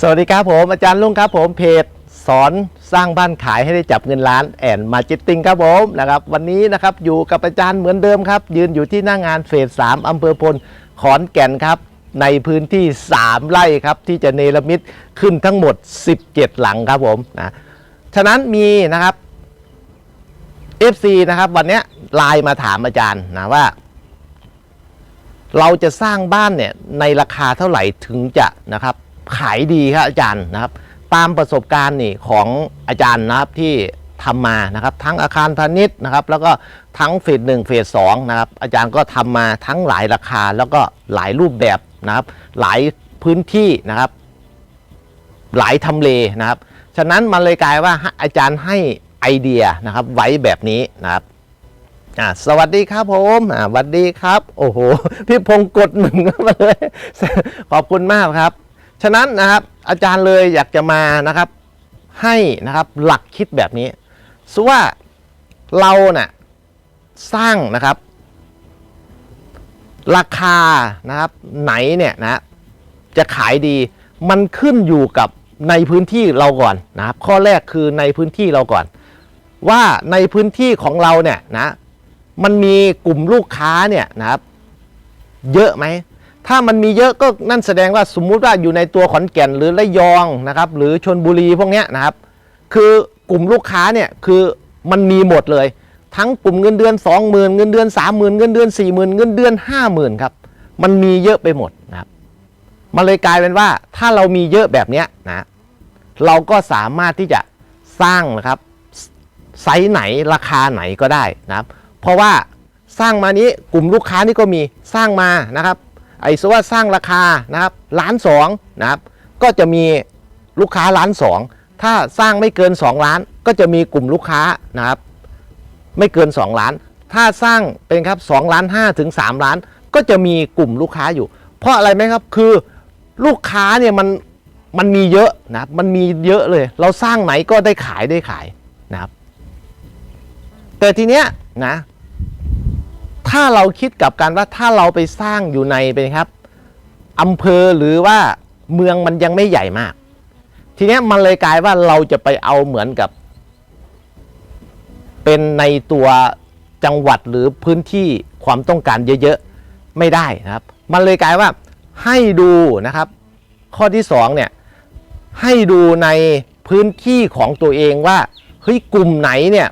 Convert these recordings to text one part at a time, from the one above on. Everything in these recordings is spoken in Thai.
สวัสดีครับผม อาจารย์ลุงครับผมเพจสอนสร้างบ้านขายให้ได้จับเงินล้านแอนมาจิตติ้งครับผมนะครับวันนี้นะครับอยู่กับอาจารย์เหมือนเดิมครับ ยืนอยู่ที่หน้างงานเฟสสามอำเภอพลขอนแก่นครับ ในพื้นที่ 3 ไร่ครับ ที่จะเนรมิตขึ้นทั้งหมด 17 หลังครับผมนะฉะนั้นมีนะครับ FC นะครับวันนี้ไลน์มาถามอาจารย์นะว่า เราจะสร้างบ้านเนี่ยในราคาเท่าไหร่ถึงจะนะครับ ขายดีครับอาจารย์นะครับ ตามประสบการณ์นี่ของอาจารย์นะครับที่ทำมานะครับ ทั้งอาคารพาณิชย์นะครับ แล้วก็ทั้งเฟสหนึ่งเฟสสองนะครับ อาจารย์ก็ทำมาทั้งหลายราคาแล้วก็หลายรูปแบบนะครับ หลายพื้นที่นะครับ หลายทำเลนะครับ ฉะนั้นมันเลยกลายว่าอาจารย์ให้ไอเดียนะครับ ไว้แบบนี้นะครับอ่าสวัสดีครับผมอ่าสวัสดีครับ โอ้โห พี่พงศ์กดหนึ่งมาเลย ขอบคุณมากครับ ฉะนั้นนะครับอาจารย์เลยอยากจะมานะครับให้นะครับหลักคิดแบบนี้สว่าเราเนะ่ะสร้างนะครับ ราคานะครับไหนเนี่ยนะจะขายดีมันขึ้นอยู่กับในพื้นที่เราก่อนนะครับ ข้อแรกคือในพื้นที่เราก่อน ว่าในพื้นที่ของเราเนี่ยนะมันมีกลุ่มลูกค้าเนี่ยนะครับ เยอะไหม ถ้ามันมีเยอะก็นั่นแสดงว่าสมมุติว่าอยู่ในตัวขอนแก่นหรือระยองนะครับหรือชนบุรีพวกนี้นะครับ คือกลุ่มลูกค้าเนี่ยคือมันมีหมดเลย ทั้งกลุ่มเงินเดือน 20,000 เงินเดือน 30,000 เงินเดือน 40,000 เงินเดือน 50,000ครับมันมีเยอะไปหมดนะครับมันเลยกลายเป็นว่าถ้าเรามีเยอะแบบนี้นะเราก็สามารถที่จะสร้างนะครับไซส์ไหนราคาไหนก็ได้นะครับ เพราะว่าสร้างมานี้กลุ่มลูกค้านี่ก็มีสร้างมานะครับ ไอ้สว่าสร้างราคานะครับล้านสองนะครับก็จะมีลูกค้าล้านสองถ้าสร้างไม่เกิน 2 ล้าน ก็จะมีกลุ่มลูกค้านะครับไม่เกิน 2 ล้าน ถ้าสร้างเป็นครับ2ล้าน5ถึง3ล้าน ก็จะมีกลุ่มลูกค้าอยู่ เพราะอะไรไหมครับคือลูกค้าเนี่ยมันมันมีเยอะนะครับมันมีเยอะเลย เราสร้างไหนก็ได้ขายได้ขายนะครับแต่ทีเนี้ยนะ ถ้าเราคิดกับการว่าถ้าเราไปสร้างอยู่ในเป็นครับอำเภอหรือว่าเมืองมันยังไม่ใหญ่มาก ทีนี้มันเลยกลายว่าเราจะไปเอาเหมือนกับ เป็นในตัวจังหวัดหรือพื้นที่ความต้องการเยอะๆไม่ได้นะครับ มันเลยกลายว่าให้ดูนะครับ ข้อที่สองเนี่ยให้ดูในพื้นที่ของตัวเองว่าเฮ้ยกลุ่มไหนเนี่ย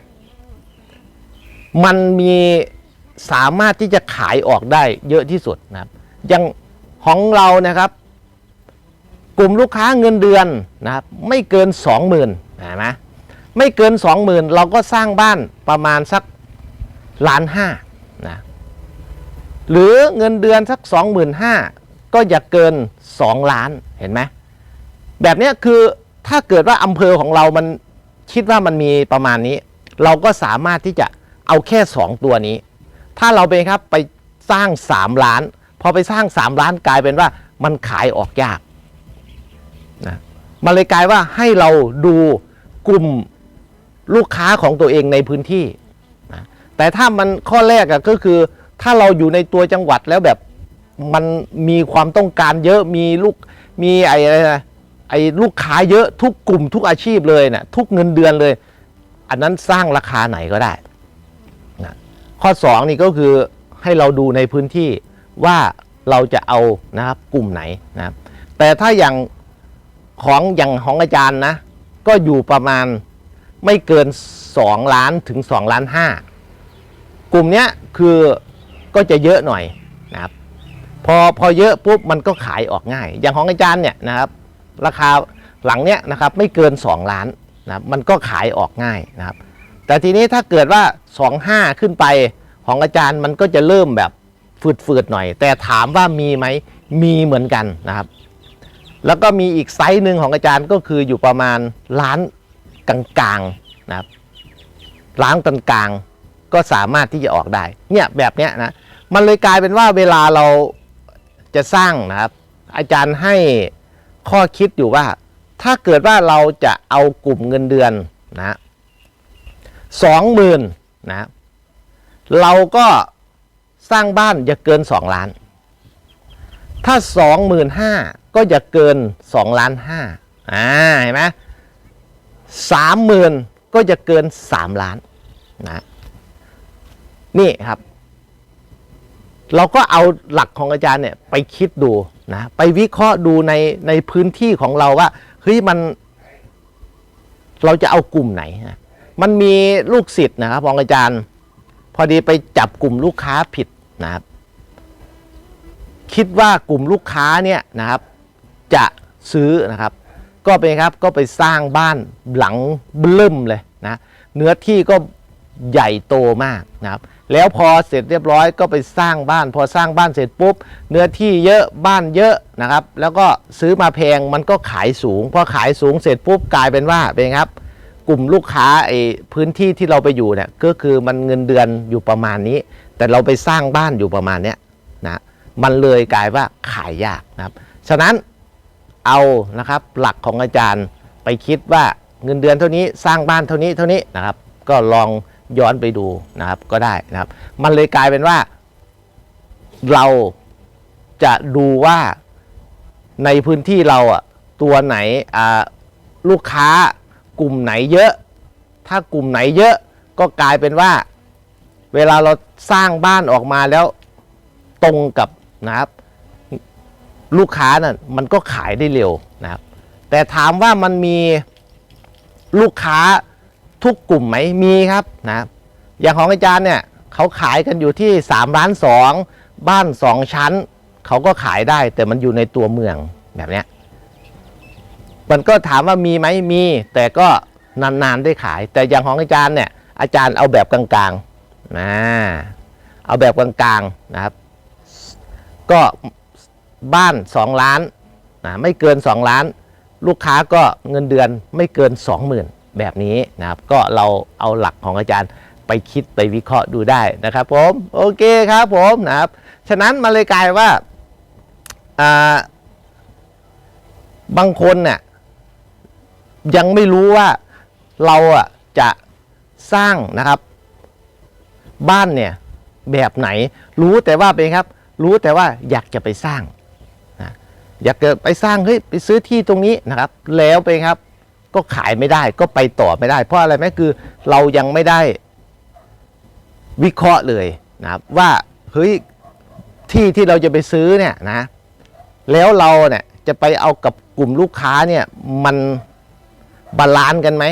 มันมี สามารถที่จะขายออกได้เยอะที่สุดนะครับอย่างของเรานะครับ กลุ่มลูกค้าเงินเดือนนะครับไม่เกิน 20,000นะนะไม่เกิน 20,000 เราก็สร้างบ้านประมาณสักล้านห้านะหรือเงินเดือนสัก 25,000ก็อย่าเกิน 2 ล้านเห็นไหมแบบนี้คือถ้าเกิดว่าอำเภอของเรามันคิดว่ามันมีประมาณนี้ เราก็สามารถที่จะเอาแค่ 2 ตัวนี้ ถ้าเราไปครับไปสร้าง 3 ล้าน พอไปสร้าง 3 ล้านกลายเป็นว่ามันขายออกยากนะมันเลยกลายว่าให้เราดูกลุ่มลูกค้าของตัวเองในพื้นที่นะแต่ถ้ามันข้อแรกอะก็คือ ถ้าเราอยู่ในตัวจังหวัดแล้วแบบมันมีความต้องการเยอะมีลูกมีไอ้อะไรนะไอ้ลูกค้าเยอะทุกกลุ่มทุกอาชีพเลยนะทุกเงินเดือนเลย อันนั้นสร้างราคาไหนก็ได้ ข้อ2นี่ก็คือให้เราดูในพื้นที่ว่าเราจะเอานะครับกลุ่มไหนนะครับ แต่ถ้าอย่างของอย่างของอาจารย์นะ ก็อยู่ประมาณไม่เกิน 2 ล้านถึง2ล้าน5กลุ่มเนี้ยคือก็จะเยอะหน่อยนะครับพอพอเยอะปุ๊บมันก็ขายออกง่าย อย่างของอาจารย์เนี่ยนะครับ ราคาหลังเนี้ยนะครับไม่เกิน 2 ล้านนะครับมันก็ขายออกง่ายนะครับ แต่ทีนี้ถ้าเกิดว่า 25 ขึ้นไปของอาจารย์มันก็จะเริ่มแบบฝืดๆหน่อย แต่ถามว่ามีไหมมีเหมือนกันนะครับ แล้วก็มีอีกไซส์หนึ่งของอาจารย์ก็คืออยู่ประมาณล้านกลางๆนะครับล้านกลางๆก็สามารถที่จะออกได้ เนี่ยแบบเนี้ยนะมันเลยกลายเป็นว่าเวลาเราจะสร้างนะครับ อาจารย์ให้ข้อคิดอยู่ว่า ถ้าเกิดว่าเราจะเอากลุ่มเงินเดือนนะ สองหมื่นนะเราก็สร้างบ้านอย่าเกิน2ล้าน ถ้าสองหมื่นห้าก็จะเกินสองล้านห้าอ่าเห็นไหมสามหมื่นก็จะเกินสามล้านนะนี่ครับ เราก็เอาหลักของอาจารย์เนี่ยไปคิดดูนะไปวิเคราะห์ดูในในพื้นที่ของเราว่าเฮ้ยมันเราจะเอากลุ่มไหนนะ มันมีลูกศิษย์นะครับของอาจารย์ พอดีไปจับกลุ่มลูกค้าผิดนะครับ คิดว่ากลุ่มลูกค้าเนี่ยนะครับ จะซื้อนะครับ ก็เป็นครับก็ไปสร้างบ้านหลังเบิ่มเลยนะเนื้อที่ก็ใหญ่โตมากนะครับ แล้วพอเสร็จเรียบร้อยก็ไปสร้างบ้าน พอสร้างบ้านเสร็จปุ๊บ เนื้อที่เยอะบ้านเยอะนะครับ แล้วก็ซื้อมาแพงมันก็ขายสูง พอขายสูงเสร็จปุ๊บกลายเป็นว่าเป็นไงครับ กลุ่มลูกค้าไอ้พื้นที่ที่เราไปอยู่เนี่ยก็คือมันเงินเดือนอยู่ประมาณนี้ แต่เราไปสร้างบ้านอยู่ประมาณเนี้ยนะมันเลยกลายว่าขายยากนะครับ ฉะนั้นเอานะครับหลักของอาจารย์ไปคิดว่าเงินเดือนเท่านี้สร้างบ้านเท่านี้เท่านี้นะครับ ก็ลองย้อนไปดูนะครับก็ได้นะครับ มันเลยกลายเป็นว่า เราจะดูว่าในพื้นที่เราอะตัวไหนลูกค้า กลุ่มไหนเยอะ ถ้ากลุ่มไหนเยอะก็กลายเป็นว่า เวลาเราสร้างบ้านออกมาแล้วตรงกับนะครับ ลูกค้าน่ะมันก็ขายได้เร็วนะครับ แต่ถามว่ามันมีลูกค้าทุกกลุ่มไหมมีครับนะครับอย่างของอาจารย์เนี่ยเขาขายกันอยู่ที่3ล้าน2บ้าน 2 ชั้น เขาก็ขายได้แต่มันอยู่ในตัวเมืองแบบเนี้ย มันก็ถามว่ามีไหมมี แต่ก็นานๆได้ขาย แต่อย่างของอาจารย์เนี่ยอาจารย์เอาแบบกลางๆนะเอาแบบกลางๆนะครับ ก็บ้าน 2 ล้านนะไม่เกิน 2 ล้าน ลูกค้าก็เงินเดือนไม่เกิน 20,000 แบบนี้นะครับ ก็เราเอาหลักของอาจารย์ไปคิดไปวิเคราะห์ดูได้นะครับผมโอเคครับผมนะครับ ฉะนั้นมันเลยกลายว่า บางคนเนี่ย ยังไม่รู้ว่าเราอะจะสร้างนะครับ บ้านเนี่ยแบบไหน รู้แต่ว่าเป็นครับ รู้แต่ว่าอยากจะไปสร้างนะอยากจะไปสร้างเฮ้ยไปซื้อที่ตรงนี้นะครับ แล้วไปครับ ก็ขายไม่ได้ก็ไปต่อไม่ได้ เพราะอะไรไหมคือเรายังไม่ได้วิเคราะห์เลยนะครับว่าเฮ้ยที่ที่เราจะไปซื้อเนี่ยนะ แล้วเราเนี่ยจะไปเอากับกลุ่มลูกค้าเนี่ยมัน บาลานซ์กันไหม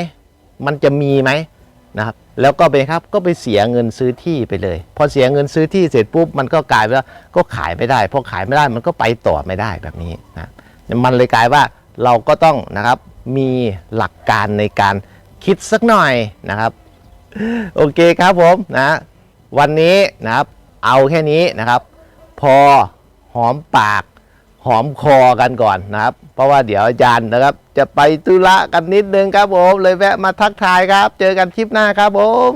มันจะมีไหมนะครับแล้วก็ไปครับก็ไปเสียเงินซื้อที่ไปเลย พอเสียเงินซื้อที่เสร็จปุ๊บมันก็กลายเป็นว่าก็ขายไม่ได้พอขายไม่ได้มันก็ไปต่อไม่ได้แบบนี้นะมันเลยกลายว่าเราก็ต้องนะครับมีหลักการในการคิดสักหน่อยนะครับ โอเคครับผมนะวันนี้นะครับเอาแค่นี้นะครับ พอหอมปาก หอมคอกันก่อนนะครับ เพราะว่าเดี๋ยวอาจารย์นะครับ จะไปตุละกันนิดนึงครับผม เลยแวะมาทักทายครับ เจอกันคลิปหน้าครับผม